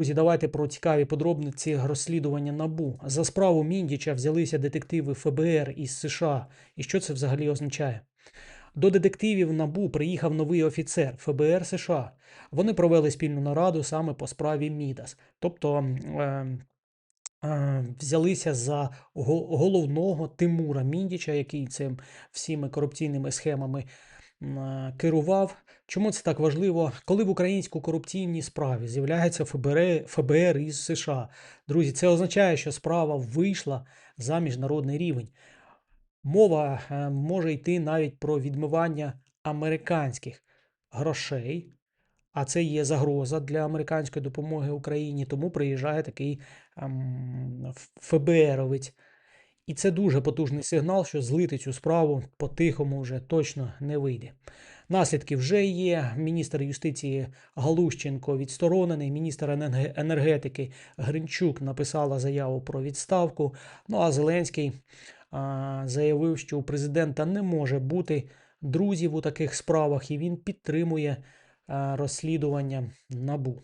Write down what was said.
Друзі, давайте про цікаві подробниці розслідування НАБУ. За справу Міндіча взялися детективи ФБР із США. І що це взагалі означає? До детективів НАБУ приїхав новий офіцер ФБР США. Вони провели спільну нараду саме по справі Мідас. Тобто е, е, взялися за головного Тимура Міндіча, який цим всіми корупційними схемами керував. Чому це так важливо? Коли в українську корупційній справі з'являється ФБР, ФБР із США, друзі, це означає, що справа вийшла за міжнародний рівень. Мова е, може йти навіть про відмивання американських грошей, а це є загроза для американської допомоги Україні. Тому приїжджає такий ем, ФБРовець. І це дуже потужний сигнал, що злити цю справу по-тихому вже точно не вийде. Наслідки вже є. Міністр юстиції Галущенко відсторонений, міністр енергетики Гринчук написала заяву про відставку. Ну а Зеленський а, заявив, що у президента не може бути друзів у таких справах, і він підтримує а, розслідування НАБУ.